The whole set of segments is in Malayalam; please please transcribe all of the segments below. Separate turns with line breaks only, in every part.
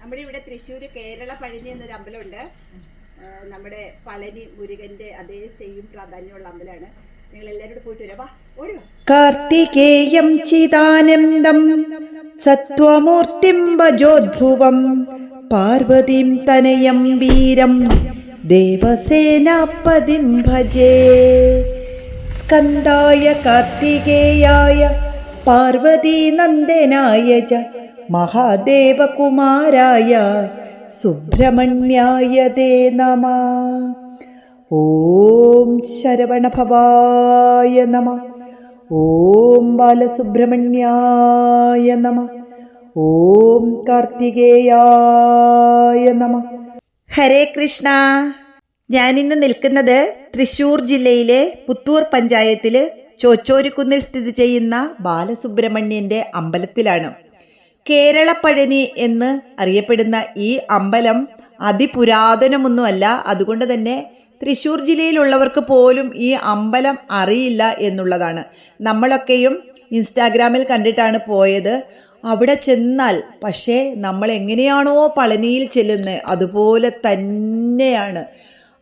നമ്മുടെ ഇവിടെ തൃശ്ശൂര് കേരള പഴനി എന്നൊരു അമ്പലമുണ്ട്. നമ്മുടെ പളനി മുരുകന്റെ അതേ സെയിം പ്രാധാന്യമുള്ള അമ്പലമാണ്.
കാർത്തികേയം ചിദാനന്ദം സത്വമൂർത്തിം ഭജോദ്ഭുവം പാർവതിം തനയം വീരം ദേവസേനാപതിം ഭജേ. സ്കന്ധായ കാർത്തികേയായ പാർവതീനന്ദനായ ച മഹാദേവകുമാരായ സുബ്രഹ്മണ്യായ ദേ നമ. ഓം ശരവണഭവായ നമ. ഓം ബാലസുബ്രഹ്മണ്യായ നമ. ഓം കാർത്തികേയായ നമ. ഹരേ കൃഷ്ണ. ഞാനിന്ന് നിൽക്കുന്നത് തൃശൂർ ജില്ലയിലെ പുത്തൂർ പഞ്ചായത്തിൽ ചോച്ചോരിക്കുന്നിൽ സ്ഥിതി ചെയ്യുന്ന ബാലസുബ്രഹ്മണ്യന്റെ അമ്പലത്തിലാണ്. കേരളപ്പഴനി എന്ന് അറിയപ്പെടുന്ന ഈ അമ്പലം അതിപുരാതനമൊന്നുമല്ല. അതുകൊണ്ട് തന്നെ തൃശ്ശൂർ ജില്ലയിലുള്ളവർക്ക് പോലും ഈ അമ്പലം അറിയില്ല എന്നുള്ളതാണ്. നമ്മളൊക്കെയും ഇൻസ്റ്റാഗ്രാമിൽ കണ്ടിട്ടാണ് പോയത്. അവിടെ ചെന്നാൽ പക്ഷേ നമ്മൾ എങ്ങനെയാണോ പളനിയിൽ ചെല്ലുന്നത് അതുപോലെ തന്നെയാണ്.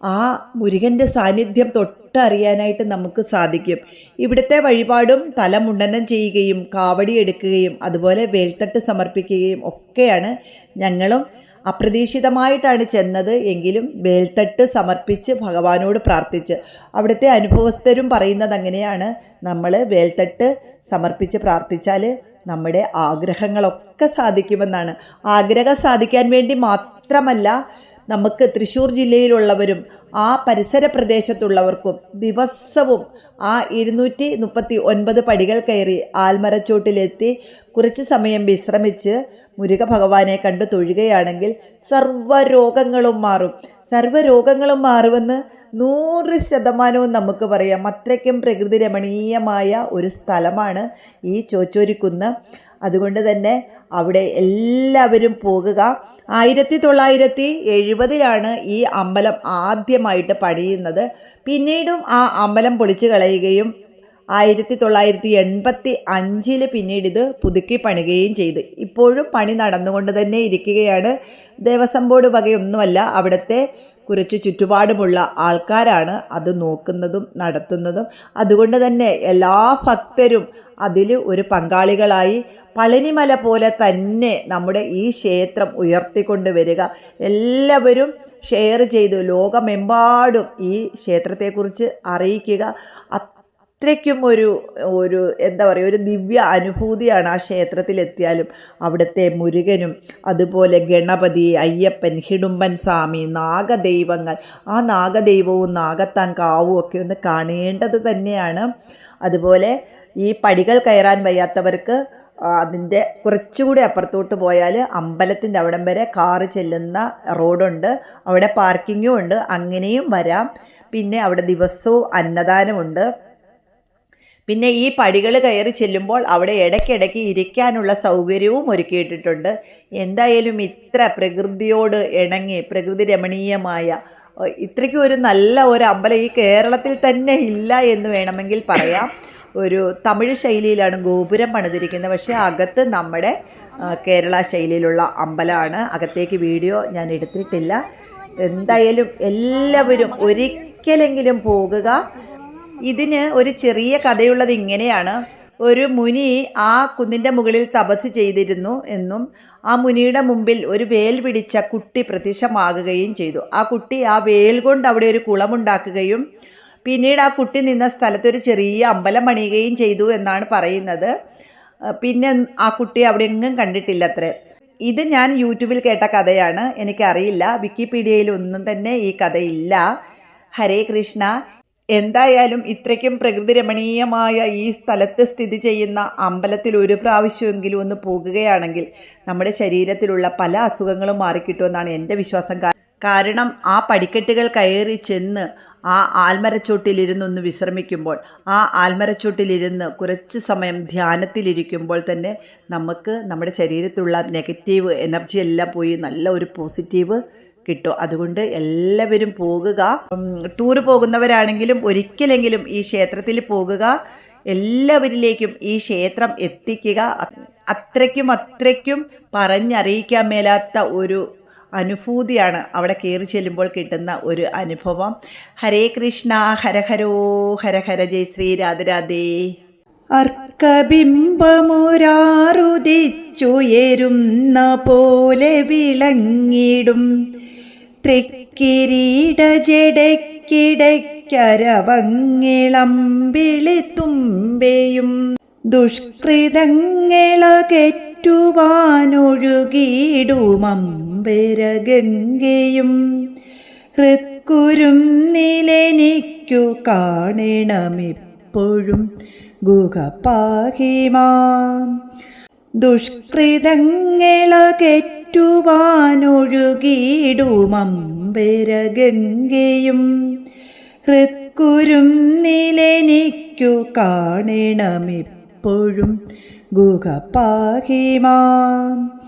ആ മുരുകന്റെ സാന്നിധ്യം തൊട്ടറിയാനായിട്ട് നമുക്ക് സാധിക്കും. ഇവിടുത്തെ വഴിപാടും തലമുണ്ടനം ചെയ്യുകയും കാവടി എടുക്കുകയും അതുപോലെ വേൽത്തട്ട് സമർപ്പിക്കുകയും ഒക്കെയാണ് ഞങ്ങളും അപ്രതീക്ഷിതമായിട്ടാണ് ചെന്നത്. എങ്കിലും വേൽത്തട്ട് സമർപ്പിച്ച് ഭഗവാനോട് പ്രാർത്ഥിച്ച്. അവിടുത്തെ അനുഭവസ്ഥരും പറയുന്നത് അങ്ങനെയാണ്. നമ്മൾ വേൽത്തട്ട് സമർപ്പിച്ച് പ്രാർത്ഥിച്ചാൽ നമ്മുടെ ആഗ്രഹങ്ങളൊക്കെ സാധിക്കുമെന്നാണ്. ആഗ്രഹം സാധിക്കാൻ വേണ്ടി മാത്രമല്ല നമുക്ക് തൃശ്ശൂർ ജില്ലയിലുള്ളവരും ആ പരിസര പ്രദേശത്തുള്ളവർക്കും ദിവസവും ആ ഇരുന്നൂറ്റി മുപ്പത്തി ഒൻപത് പടികൾ കയറി ആൽമരച്ചോട്ടിലെത്തി കുറച്ച് സമയം വിശ്രമിച്ച് മുരുക ഭഗവാനെ കണ്ട് തൊഴുകയാണെങ്കിൽ സർവരോഗങ്ങളും മാറും. സർവരോഗങ്ങളും മാറുമെന്ന് നൂറ് ശതമാനവും നമുക്ക് പറയാം. അത്രയ്ക്കും പ്രകൃതി രമണീയമായ ഒരു സ്ഥലമാണ് ഈ ചോച്ചോരിക്കുന്ന് അതുകൊണ്ട് തന്നെ അവിടെ എല്ലാവരും പോകുക. ആയിരത്തി തൊള്ളായിരത്തി എഴുപതിലാണ് ഈ അമ്പലം ആദ്യമായിട്ട് പണിയുന്നത്. പിന്നീടും ആ അമ്പലം പൊളിച്ചു കളയുകയും ആയിരത്തി തൊള്ളായിരത്തി എൺപത്തി അഞ്ചിൽ പിന്നീട് ഇത് പുതുക്കി പണിയുകയും ചെയ്ത്. ഇപ്പോഴും പണി നടന്നുകൊണ്ട് തന്നെ ഇരിക്കുകയാണ്. ദേവസ്വം ബോർഡ് വകയൊന്നുമല്ല അവിടുത്തെ കുറച്ച് ചുറ്റുപാടുമുള്ള ആൾക്കാരാണ് അത് നോക്കുന്നതും നടത്തുന്നതും. അതുകൊണ്ട് തന്നെ എല്ലാ ഭക്തരും അതിൽ ഒരു പങ്കാളികളായി പളനിമല പോലെ തന്നെ നമ്മുടെ ഈ ക്ഷേത്രം ഉയർത്തിക്കൊണ്ട് വരിക. എല്ലാവരും ഷെയർ ചെയ്ത് ലോകമെമ്പാടും ഈ ക്ഷേത്രത്തെക്കുറിച്ച് അറിയിക്കുക. അത്രയ്ക്കും ഒരു ഒരു എന്താ പറയുക ഒരു ദിവ്യ അനുഭൂതിയാണ് ആ ക്ഷേത്രത്തിലെത്തിയാലും അവിടുത്തെ മുരുകനും അതുപോലെ ഗണപതി അയ്യപ്പൻ ഹിഡുമ്പൻ സ്വാമി നാഗദൈവങ്ങൾ ആ നാഗദൈവവും നാഗത്താൻ കാവും ഒക്കെ ഒന്ന് കാണേണ്ടത് തന്നെയാണ്. അതുപോലെ ഈ പടികൾ കയറാൻ വയ്യാത്തവർക്ക് അതിന്റെ കുറച്ചുകൂടി അപ്പുറത്തോട്ട് പോയാൽ അമ്പലത്തിന്റെ അവിടം വരെ കാറ് ചെല്ലുന്ന റോഡുണ്ട്. അവിടെ പാർക്കിങ്ങും ഉണ്ട്. അങ്ങനെയും വരാം. പിന്നെ അവിടെ ദിവസവും അന്നദാനമുണ്ട്. പിന്നെ ഈ പടികൾ കയറി ചെല്ലുമ്പോൾ അവിടെ ഇടയ്ക്കിടയ്ക്ക് ഇരിക്കാനുള്ള സൗകര്യവും ഒരുക്കിയിട്ടിട്ടുണ്ട്. എന്തായാലും ഇത്ര പ്രകൃതിയോട് ഇണങ്ങി പ്രകൃതി രമണീയമായ ഇത്രയ്ക്കും ഒരു നല്ല ഒരു അമ്പലം ഈ കേരളത്തിൽ തന്നെ ഇല്ല എന്ന് വേണമെങ്കിൽ പറയാം. ഒരു തമിഴ് ശൈലിയിലാണ് ഗോപുരം പണിതിരിക്കുന്നത്. പക്ഷേ അകത്ത് നമ്മുടെ കേരള ശൈലിയിലുള്ള അമ്പലമാണ്. അകത്തേക്ക് വീഡിയോ ഞാൻ എടുത്തിട്ടില്ല. എന്തായാലും എല്ലാവരും ഒരിക്കലെങ്കിലും പോകുക. ഇതിന് ഒരു ചെറിയ കഥയുള്ളത് ഇങ്ങനെയാണ്. ഒരു മുനി ആ കുന്നിന്റെ മുകളിൽ തപസ് ചെയ്തിരുന്നു എന്നും ആ മുനിയുടെ മുമ്പിൽ ഒരു വേൽ പിടിച്ച കുട്ടി പ്രത്യക്ഷമാകുകയും ചെയ്തു. ആ കുട്ടി ആ വേൽ കൊണ്ട് അവിടെ ഒരു കുളമുണ്ടാക്കുകയും പിന്നീട് ആ കുട്ടി നിന്ന സ്ഥലത്തൊരു ചെറിയ അമ്പലം പണിയുകയും ചെയ്തു എന്നാണ് പറയുന്നത്. പിന്നെ ആ കുട്ടി അവിടെ എങ്ങും കണ്ടിട്ടില്ല അത്രേ ഇത് ഞാൻ യൂട്യൂബിൽ കേട്ട കഥയാണ്. എനിക്കറിയില്ല. വിക്കിപീഡിയയിൽ ഒന്നും തന്നെ ഈ കഥയില്ല. ഹരേ കൃഷ്ണ. എന്തായാലും ഇത്രയ്ക്കും പ്രകൃതി രമണീയമായ ഈ സ്ഥലത്ത് സ്ഥിതി ചെയ്യുന്ന അമ്പലത്തിൽ ഒരു പ്രാവശ്യമെങ്കിലും ഒന്ന് പോകുകയാണെങ്കിൽ നമ്മുടെ ശരീരത്തിലുള്ള പല അസുഖങ്ങളും മാറിക്കിട്ടുമെന്നാണ് എന്റെ വിശ്വാസം. കാരണം ആ പടിക്കെട്ടുകൾ കയറി ചെന്ന് ആ ആൽമരച്ചോട്ടിലിരുന്നൊന്ന് വിശ്രമിക്കുമ്പോൾ ആ ആൽമരച്ചോട്ടിലിരുന്ന് കുറച്ച് സമയം ധ്യാനത്തിലിരിക്കുമ്പോൾ തന്നെ നമുക്ക് നമ്മുടെ ശരീരത്തിലുള്ള നെഗറ്റീവ് എനർജി എല്ലാം പോയി നല്ല ഒരു പോസിറ്റീവ് കിട്ടും. അതുകൊണ്ട് എല്ലാവരും പോകുക. ടൂർ പോകുന്നവരാണെങ്കിലും ഒരിക്കലെങ്കിലും ഈ ക്ഷേത്രത്തിൽ പോകുക. എല്ലാവരിലേക്കും ഈ ക്ഷേത്രം എത്തിക്കുക. അത്രയ്ക്കും അത്രയ്ക്കും പറഞ്ഞറിയിക്കാൻ മേലാത്ത ഒരു അനുഭൂതിയാണ് അവിടെ കയറി ചെല്ലുമ്പോൾ കിട്ടുന്ന ഒരു അനുഭവം. ഹരേ കൃഷ്ണ ഹരഹരോ ഹരഹര ജയ് ശ്രീ രാധരാധേ അർക്കബിംബമുരാറുദിച്ചുയരുന്ന പോലെ വിളങ്ങിടും. തൃക്കിരീട ജടക്കിടയ്ക്കരവങ്ങിളം വിളിത്തുമ്പയും ദുഷ്കൃതങ്ങളകറ്റുവാനൊഴുകിയിടുമമ്പരഗംഗയും. ഹൃത്കുരും നിലനിക്കു കാണണമെപ്പോഴും ഗുഹപാഹിമാം. ദുഷ്കൃതങ്ങളകറ്റുവാനൊഴുകിയിടുമമ്പരഗംഗയും ഹൃത്കുരും നിലനിക്കു കാണണമെപ്പോഴും ഗുഹപാഹിമാം.